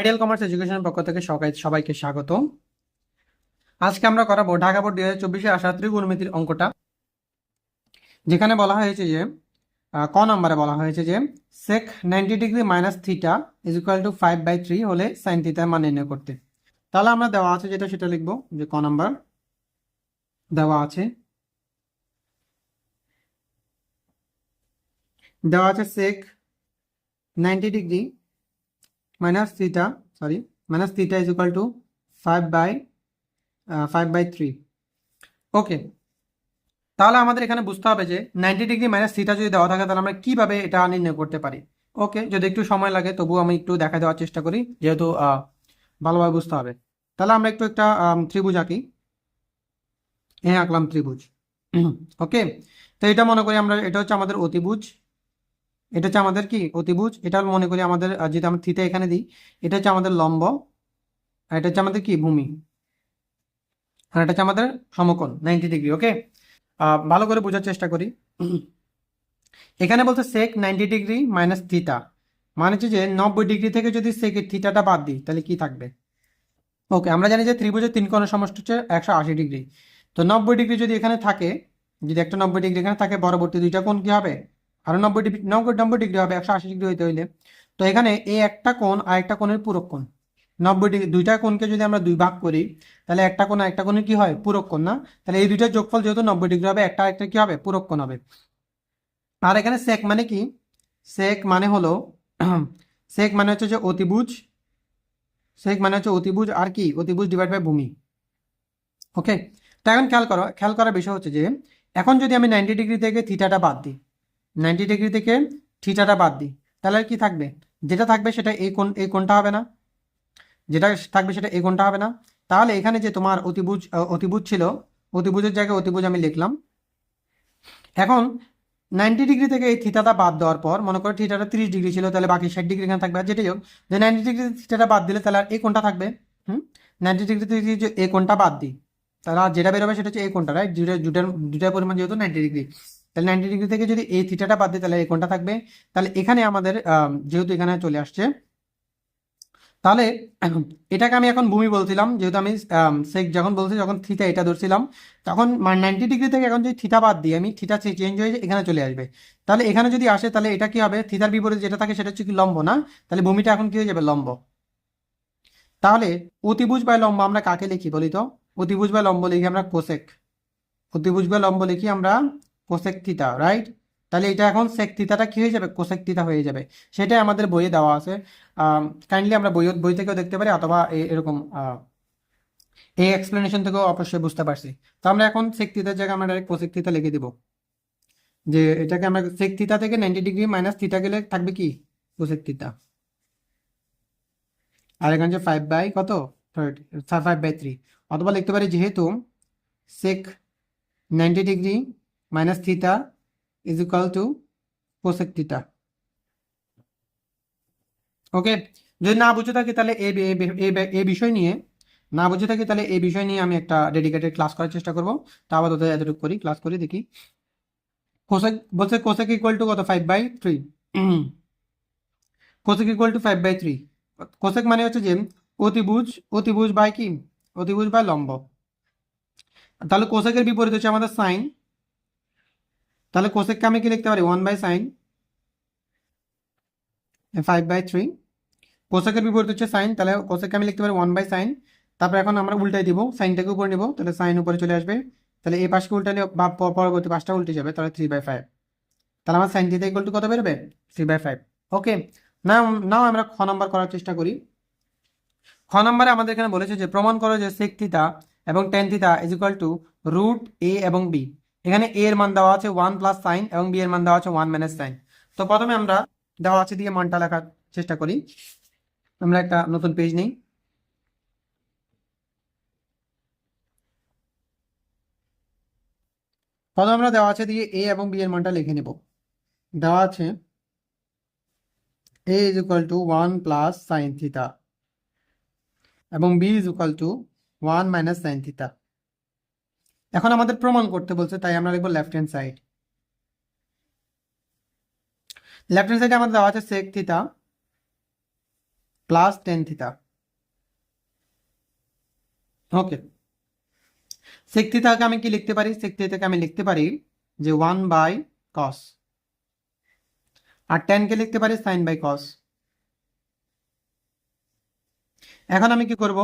Ideal commerce এডুকেশনের পক্ষ থেকে সবাই, সবাইকে স্বাগত আজকে আমরা করাবো ঢাকা বোর্ড দুই হাজার চব্বিশে আসা ত্রিগুণমিতির অঙ্কটা, যেখানে বলা হয়েছে যে ক নম্বরে বলা হয়েছে যে sec ninety degree minus theta is equal to five by three হলে সাইন থিটার মান নির্ণয় করতে। তাহলে আমরা দেওয়া আছে যেটা, সেটা লিখব যে ক নাম্বার দেওয়া আছে। দেওয়া আছে sec ninety degree minus theta sorry minus theta is equal to five by five by three okay তাহলে আমাদের এখানে বুঝতে হবে যে নাইনটি ডিগ্রি মাইনাস থিটা যদি দেওয়া থাকে, তাহলে আমরা কীভাবে এটা নির্ণয় করতে পারি? ওকে যদি একটু সময় লাগে, তবুও আমি একটু দেখা দেওয়ার চেষ্টা করি, যেহেতু ভালোভাবে বুঝতে হবে। তাহলে আমরা একটু একটা ত্রিভুজ আঁকি। হ্যাঁ আঁকলাম ত্রিভুজ। ওকে তো এটা মনে করি আমরা, এটা হচ্ছে আমাদের অতিভুজ। এটা হচ্ছে আমাদের কি? অতিভুজ। এটা মনে করি আমাদের যদি আমরা থিতা এখানে দিই, এটা হচ্ছে আমাদের লম্ব আর এটা হচ্ছে আমাদের কি? ভূমি। আর এটা হচ্ছে আমাদের সমকোণ নাইনটি ডিগ্রি ওকে ভালো করে বোঝার চেষ্টা করি। এখানে বলতে sec ninety degree minus theta মানে হচ্ছে যে নব্বই ডিগ্রি থেকে যদি সেকের থিটাটা বাদ দিই, তাহলে কি থাকবে? ওকে আমরা জানি যে ত্রিভুজের তিন কোণের সমষ্টি হচ্ছে একশো আশি ডিগ্রি তো নব্বই ডিগ্রি যদি এখানে থাকে, যদি একটা নব্বই ডিগ্রি এখানে থাকে, পরবর্তী দুইটা কোণ কি হবে? আরও নব্বই ডিগ্রি, নব্বই নব্বই ডিগ্রি হবে, একশো আশি ডিগ্রি হইতে হইলে। তো এখানে এই একটা কোণ আর একটা কোণের পূরক কোণ। নব্বই ডিগ্রি, দুইটা কোণকে যদি আমরা দুই ভাগ করি, তাহলে একটা কোণ একটা কোণের কি হয়? পূরক কোণ না? তাহলে এই দুইটার যোগফল যেহেতু নব্বই ডিগ্রি হবে, একটা একটা কি হবে? পূরক কোণ হবে। আর এখানে সেক মানে কি? সেক মানে হলো সেক মানে হচ্ছে যে অতিভুজ। সেক মানে হচ্ছে অতিভুজ আর কি? অতিভুজ ডিভাইড বাই ভূমি। ওকে তো এখন খেয়াল করো, খেয়াল করার বিষয় হচ্ছে যে, এখন যদি আমি নাইনটি ডিগ্রি থেকে থিটাটা বাদ দিই নাইনটি ডিগ্রি থেকে থিটাটা বাদ দিই। তাহলে কি থাকবে? যেটা থাকবে সেটা এই কোন এই কোনটা হবে না। যেটা থাকবে সেটা এই কোনটা হবে না। তাহলে এখানে যে তোমার অতিভুজ অতিভুজ ছিল, অতিভুজের জায়গায় অতিভুজ আমি লিখলাম। এখন নাইনটি ডিগ্রি থেকে এই থিটাটা বাদ দেওয়ার পর, মনে করো থিটাটা তিরিশ ডিগ্রি ছিল, তাহলে বাকি ষাট ডিগ্রি এখানে থাকবে। আর যেটাই হোক, যে নাইনটি ডিগ্রি থিটাটা বাদ দিলে তাহলে আর এই কোনটা থাকবে। হুম? নাইনটি ডিগ্রি থেকে যে এই কোনটা বাদ দিই। তাহলে আর যেটা বেরোবে সেটা হচ্ছে এই কোণটা রাইট দুইটা দুটার দুটার পরিমাণ যেহেতু নাইনটি ডিগ্রি। তাহলে নাইনটি ডিগ্রি থেকে যদি এই থিটাটা বাদ দিই, তাহলে এই কোনটা থাকবে। তাহলে এখানে আমাদের যেহেতু এখানে চলে আসছে, তাহলে এটাকে আমি এখন ভূমি বলছিলাম, যেহেতু আমি সেক যখন বলছি, যখন থিটা এটা ধরছিলাম, তখন নাইনটি ডিগ্রি থেকে এখন যদি থিটা বাদ দিই, আমি থিটা চেঞ্জ হয়ে এখানে চলে আসবে। তাহলে এখানে যদি আসে, তাহলে এটা কি হবে? থিটার বিপরীতে যেটা থাকে, সেটা হচ্ছে কি লম্ব না? তাহলে ভূমিটা এখন কি হয়ে যাবে? লম্ব। তাহলে অতিভুজ বাই লম্ব আমরা কাকে লিখি বলি তো? অতিভুজ বা লম্ব লিখি আমরা কোসেক। অতিভুজ বাই লম্ব লিখি আমরা কোসেক রাইট তাহলে এটা এখন সেক থিটাটা কি হয়ে যাবে? কোসেক হয়ে যাবে। সেটাই আমাদের বইয়ে দেওয়া আছে। কাইন্ডলি আমরা বই বই থেকেও দেখতে পারি, অথবা এরকম এই এক্সপ্লেনেশন থেকেও অবশ্যই বুঝতে পারছি। তো আমরা এখন সেক থিটার জায়গায় আমরা ডাইরেক্ট কোসেক লিখে দিব। যে এটাকে আমরা সেক থিটা থেকে নাইনটি ডিগ্রি মাইনাস থিটা গেলে থাকবে কি? কোসেক আর এখানে ফাইভ বাই কত? ফাইভ বাই থ্রি অথবা লিখতে পারি, যেহেতু sec ninety degree minus theta is equal to cosec theta okay যদি না বুঝে থাকি তাহলে এই বিষয় নিয়ে, না বুঝে থাকি তাহলে এই বিষয় নিয়ে আমি একটা ডেডিকেটেড ক্লাস করার চেষ্টা করব। তা আপাতত এতটুকু করি ক্লাস করি, দেখি। কোসেক বলছে কোসেক ইকুয়াল টু কত? Five by three cosec equal to five by three cosec মানে হচ্ছে যে অতিভুজ অতিভুজ বাই কি? অতিভুজ বাই লম্ব। তাহলে কোসেকের বিপরীত হচ্ছে আমাদের সাইন তাহলে কোসেককে আমি কি লিখতে পারি? One by sine five by three কোসেকের বিপরীত হচ্ছে সাইন তাহলে কোসেককে আমি লিখতে পারি ওয়ান বাই সাইন তারপর এখন আমরা উল্টাই দিব সাইনটাকে উপরে নিব, তাহলে সাইন উপরে চলে আসবে। তাহলে এই পাশকে উল্টালে বা পরবর্তী পাশটা উল্টে যাবে, তাহলে থ্রি বাই ফাইভ তাহলে আমার সাইন থিটা ইকুয়াল কত বেরোবে? Three by five okay now now আমরা খ নাম্বার করার চেষ্টা করি। খ নম্বরে আমাদের এখানে বলেছে যে প্রমাণ করো যে সেক থিটা এবং tan theta is equal to root A এবং বি এখানে এ এর মান দেওয়া আছে ওয়ান প্লাস সাইন এবং বি এর মান দেওয়া আছে ওয়ান মাইনাস সাইন তো প্রথমে আমরা দেওয়া আছে দিয়ে মানটা লেখার চেষ্টা করি। আমরা একটা নতুন পেজ নিই। প্রথমে আমরা দেওয়া আছে দিয়ে এ এবং বি এর মানটা লিখে নেব। দেওয়া আছে A is equal to one plus sine theta এবং B is equal to one minus sine theta এখন আমাদের প্রমাণ করতে বলছে, তাই আমরা লিখব left hand side left hand সাইডে আমাদের দেওয়া আছে sec theta plus tan theta okay sec থিতাকে আমি কি লিখতে পারি? সেক থিতাকে আমি লিখতে পারি যে ওয়ান বাই কস আর টেনকে লিখতে পারি সাইন বাই কস এখন আমি কি করব?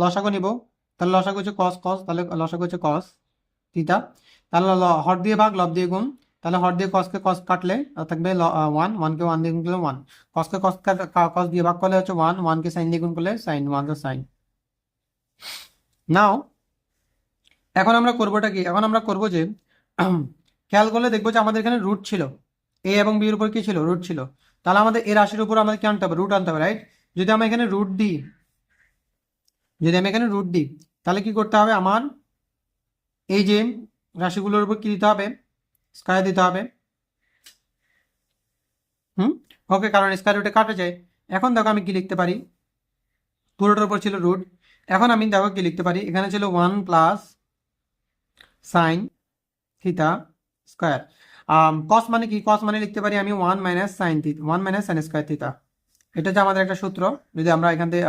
লসাগু নিব। তাহলে লসাগু হচ্ছে কস কস তাহলে লসাগু হচ্ছে কস থিতা তাহলে হর দিয়ে ভাগ, লব দিয়ে গুণ। তাহলে হর দিয়ে কসকে কস কাটলে থাকবে ওয়ান ওয়ানকে ওয়ান দিয়ে গুণ করলে ওয়ান কসকে কস কস দিয়ে ভাগ করলে হচ্ছে ওয়ান ওয়ানকে সাইন দিয়ে গুণ করলে সাইন ওয়ান সাইন নাও এখন আমরা করবোটা কি? এখন আমরা করব যে, খেয়াল করলে দেখব যে আমাদের এখানে রুট ছিল। এ এবং বি এর উপর কি ছিল? রুট ছিল। তাহলে আমাদের এ রাশির উপর আমাদের কি আনতে হবে? রুট আনতে হবে রাইট যদি আমরা এখানে রুট দিই, যদি আমি এখানে রুট দিই, তাহলে কি করতে হবে? আমার এই যে রাশিগুলোর উপর কি দিতে হবে? স্কয়ার দিতে হবে। হুম? ওকে কারণ স্কয়ার রুটে কাটা যায়। এখন দেখো আমি কি লিখতে পারি? পুরোটার উপর ছিল রুট এখন আমি দেখো কি লিখতে পারি? এখানে ছিল one plus sine theta square cos মানে কি? কস মানে লিখতে পারি আমি one minus sine theta one minus sine square theta এটা হচ্ছে আমাদের একটা সূত্র। যদি আমরা এখান থেকে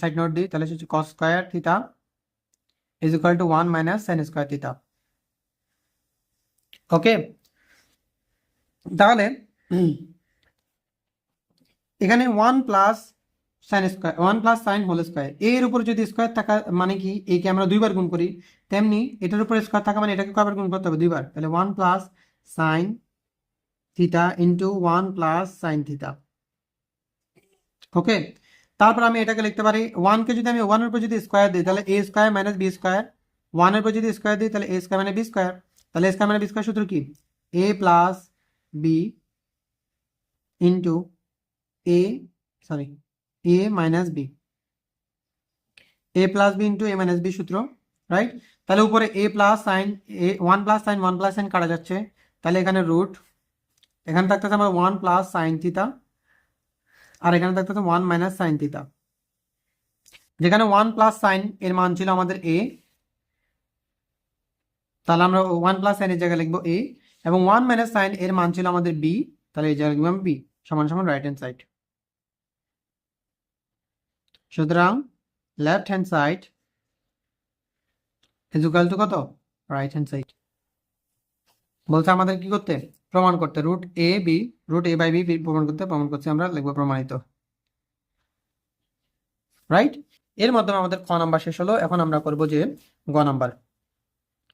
সাইড নোট দিই, তাহলে হচ্ছে cos square theta is equal to one minus sine square theta okay তাহলে, এখানে one plus sine square one plus sine whole square এর উপর যদি স্কয়ার থাকা মানে কি একে আমরা দুইবার গুণ করি, তেমনি এটার উপর স্কয়ার থাকা মানে এটাকে কয়বার গুণ করতে হবে? দুইবার। তাহলে one plus sine theta into one plus sine theta okay তারপর আমি এটাকে লিখতে পারি ওয়ানকে যদি আমি ওয়ানের উপর যদি স্কোয়ার দিই, তাহলে A square minus B square ওয়ানের উপর যদি স্কোয়ার দিই, তাহলে এ স্কোয়ার মানে বি স্কোয়ার তাহলে এ স্কোয়ার মানে বি স্কোয়ার সূত্র কি? A plus B into A sorry A minus B A plus B into A minus B সূত্র রাইট তাহলে উপরে A plus sine A one plus sine one plus sine কাটা যাচ্ছে। তাহলে এখানে রুট এখানে থাকতেছে আমার ওয়ান প্লাস সাইন থিতা আর এখানে থাকতেছে ওয়ান মাইনাস সাইন থিতা যেখানে ওয়ান প্লাস সাইন এর মান ছিল আমাদের এ তাহলে আমরা ওয়ান প্লাস সাইন এর জায়গায় লিখব এ এবং ওয়ান মাইনাস সাইন এর মান ছিল আমাদের বি তাহলে এই জায়গায় লিখব বি সমান সমান রাইট হ্যান্ড সাইড সুতরাং left hand side is equal to কত? রাইট হ্যান্ড সাইড বলছে আমাদের কি করতে? প্রমাণ করতে root A B root A by B প্রমাণ করতে, প্রমাণ করছি আমরা, লিখব প্রমাণিত। রাইট এর মাধ্যমে আমাদের খ নাম্বার শেষ হলো, এখন আমরা করব যে গ নাম্বার।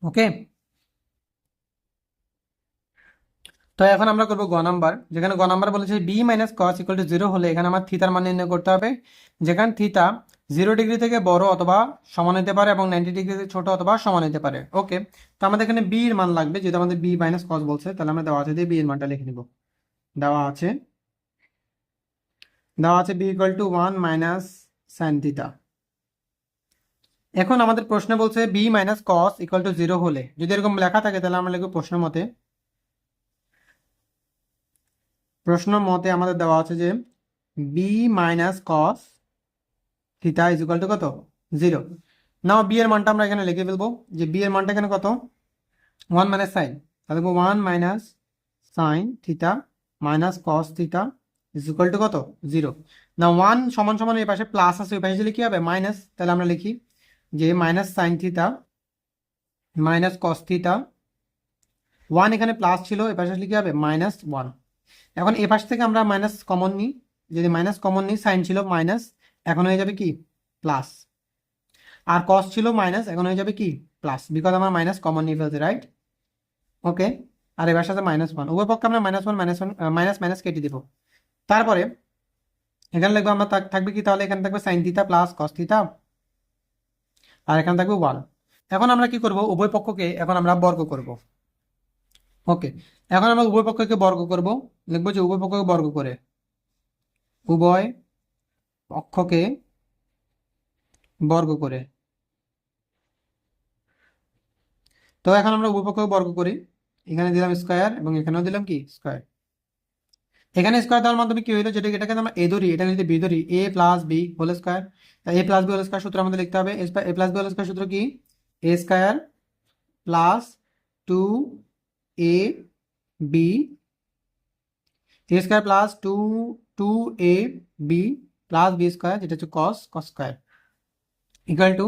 ওকে তো এখন আমরা করব গ নাম্বার। যেখানে গ নাম্বার বলেছে B minus cos equal to zero হলে এখানে আমার থিতার মান নির্ণয় করতে হবে। যেখানে থিতা জিরো ডিগ্রি থেকে বড় অথবা সমান হতে পারে এবং নাইনটি ডিগ্রি থেকে ছোট অথবা সমান হতে পারে। ওকে, তো আমাদের এখানে বি এর মান লাগবে। যেহেতু আমাদের বি মাইনাস কস বলছে, তাহলে আমরা দেওয়া আছে দিয়ে বি এর মানটা লিখে নিব। দেওয়া আছে দেওয়া আছে B equal to one minus sine theta এখন আমাদের প্রশ্নে বলছে B minus cos equal to zero হলে। যদি এরকম লেখা থাকে, তাহলে আমরা লিখব প্রশ্নের মতে। প্রশ্ন মতে আমাদের দেওয়া আছে যে B minus cos theta is equal to কত? জিরো নাও বি এর মানটা আমরা এখানে লিখে ফেলব যে বি এর মানটা এখানে কত? ওয়ান মাইনাস সাইন তাহলে one minus sine theta minus cos theta is equal to কত? জিরো না ওয়ান সমান সমান এই পাশে প্লাস আছে, ওই পাশে দিলে কি হবে? মাইনাস তাহলে আমরা লিখি যে minus sine theta minus cos theta one এখানে প্লাস ছিল এ পাশে কি হবে? মাইনাস ওয়ান এখন এ পাশ থেকে আমরা মাইনাস কমন নিই। যদি মাইনাস কমন নিই সাইন ছিল মাইনাস এখন হয়ে যাবে কি? প্লাস আর কস ছিল মাইনাস এখন হয়ে যাবে কি? প্লাস বিকজ আমার মাইনাস কমন নিয়ে ফেলছে রাইট ওকে আর এবার সাথে মাইনাস ওয়ান উভয় পক্ষে আমরা minus one minus one minus minus কেটে দিব। তারপরে, এখানে লিখব আমরা থাকবে কি? তাহলে এখানে থাকবে সাইন থিতা প্লাস কস থিতা আর এখানে থাকবে ওয়ান এখন আমরা কি করব? উভয় পক্ষকে এখন আমরা বর্গ করব। ওকে এখন আমরা উভয় পক্ষকে বর্গ করব। লিখব যে উভয় পক্ষকে বর্গ করে। উভয় পক্ষকে বর্গ করে। তো এখন আমরা উভয় বর্গ করি। এখানে দিলাম স্কোয়ার এবং এখানেও দিলাম কি? স্কোয়ার। এখানে স্কোয়ার দেওয়ার মাধ্যমে কি হইল? যেটা এটাকে আমরা এ ধরি। এটা যদি বি ধরি, A plus B whole square. A plus B whole square সূত্র আমাদের লিখতে হবে। A plus B whole square সূত্র কি? A square plus two A B. A square plus two two A B plus B square যেটা হচ্ছে cos cos square equal to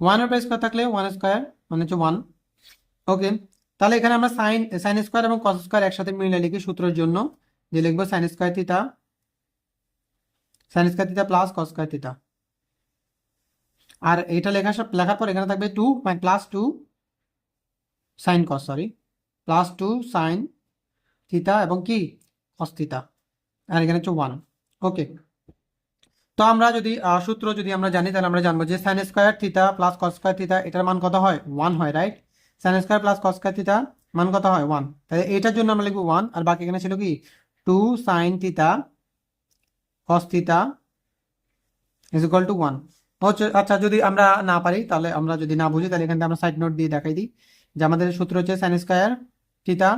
one উপরে square থাকলে ওয়ান স্কোয়ার মানে হচ্ছে ওয়ান ওকে তাহলে এখানে আমরা সাইন সাইন স্কোয়ার এবং কস স্কোয়ার একসাথে মিলে লিখি সূত্রের জন্য, যে লিখব sine square theta sine square theta plus cos square theta আর এটা লেখা লেখার পর এখানে থাকবে two plus two sine cos sorry plus two sine theta এবং কি? কস থিটা আর এখানে হচ্ছে ওয়ান ওকে তো আমরা যদি সূত্র যদি আমরা জানি, তাহলে আমরা জানব যে sine square theta plus cos square theta এটার মান কত হয়? ওয়ান হয় right sine square plus cos square theta মান কত হয়? ওয়ান তাহলে এটার জন্য আমরা লিখব ওয়ান আর বাকি এখানে ছিল কি? Two sine theta cos theta is equal to one আচ্ছা যদি আমরা না পারি, তাহলে আমরা যদি না বুঝি, তাহলে এখানে আমরা সাইড নোট দিয়ে দেখাই দিই যে আমাদের সূত্র হচ্ছে sine square theta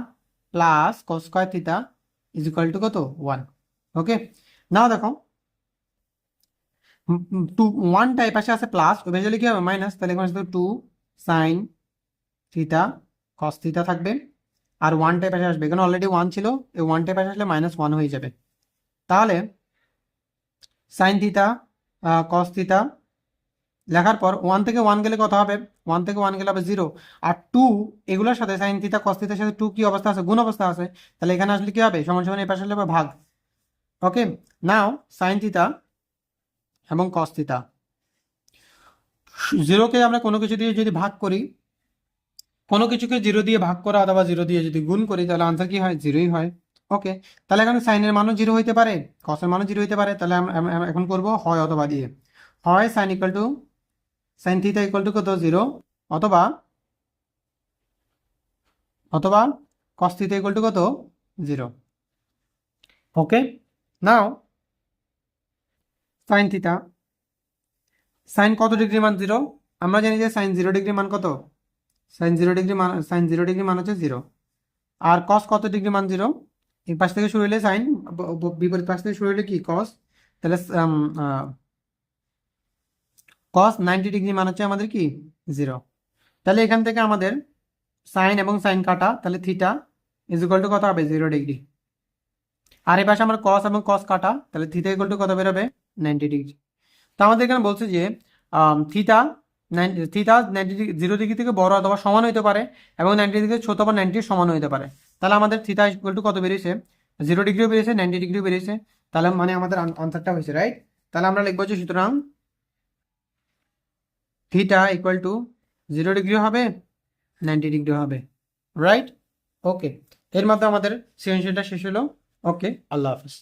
plus cos square theta is equal to কত? ওয়ান ওকে নাও দেখো টু ওয়ানটা এই পাশে আছে প্লাস ওই পাশে কি হবে? মাইনাস তাহলে এখানে শুধু two sine theta cos theta থাকবে। আর ওয়ানটা এই পাশে আসবে। এখানে অলরেডি ওয়ান ছিল, এই ওয়ানটা এই পাশে আসলে মাইনাস ওয়ান হয়ে যাবে। তাহলে সাইন থিটা কস থিটা লেখার পর ওয়ান থেকে ওয়ান গেলে কত হবে? ওয়ান থেকে ওয়ান গেলে হবে জিরো আর টু এগুলোর সাথে সাইন থিটা কস থিটার সাথে টু কি অবস্থা আছে? গুণ অবস্থা আছে। তাহলে এখানে আসলে কি হবে? সমান সমান এই পাশে আসলে ভাগ। ওকে নাও সাইন থিটা এবং কস থিটা জিরোকে আমরা কোনো কিছু দিয়ে যদি ভাগ করি, কোনো কিছুকে জিরো দিয়ে ভাগ করা অথবা জিরো দিয়ে যদি গুণ করি, তাহলে আনসার কি হয়? জিরোই হয়। ওকে তাহলে এখানে সাইনের মানও জিরো হইতে পারে কসের মানও জিরো হইতে পারে, তাহলে আমরা এখন করব হয় অথবা দিয়ে। হয় sine equal to sine theta equal to কত? জিরো অথবা অথবা কস থিটা ইকুয়াল টু কত? Zero okay now sine theta sine কত ডিগ্রি মান জিরো আমরা জানি যে সাইন জিরো ডিগ্রি মান কত? সাইন জিরো ডিগ্রি মান সাইন জিরো ডিগ্রি মান হচ্ছে জিরো আর কস কত ডিগ্রি মান জিরো এই পাশ থেকে শুরু হলে সাইন বিপরীত পাশ থেকে শুরু হলে কি? কস তাহলে কস নাইনটি ডিগ্রি মান হচ্ছে আমাদের কি? জিরো তাহলে এখান থেকে আমাদের সাইন এবং সাইন কাটা, তাহলে থিটা ইজ ইকুয়াল টু কত হবে? জিরো ডিগ্রি আর এই পাশে আমার কস এবং কস কাটা, তাহলে থিটা ইকুয়াল টু কত বেরোবে নাইনটি ডিগ্রি তো আমাদের এখানে বলছে যে nine theta ninety zero degree থেকে বড় অথবা সমান হইতে পারে এবং নাইনটি ডিগ্রি থেকে ছোট বা নাইনটির সমান হইতে পারে। তাহলে আমাদের থিটা ইকুয়াল টু কত বেরিয়েছে? জিরো ডিগ্রিও বেরিয়েছে নাইনটি ডিগ্রিও বেরিয়েছে। তাহলে মানে আমাদের আনসারটা হয়েছে রাইট তাহলে আমরা লিখব যে সুতরাং theta equal to zero degree হবে নাইনটি ডিগ্রি হবে রাইট ওকে এর মাধ্যমে আমাদের সেশনটা শেষ হলো। ওকে আল্লাহ হাফিজ।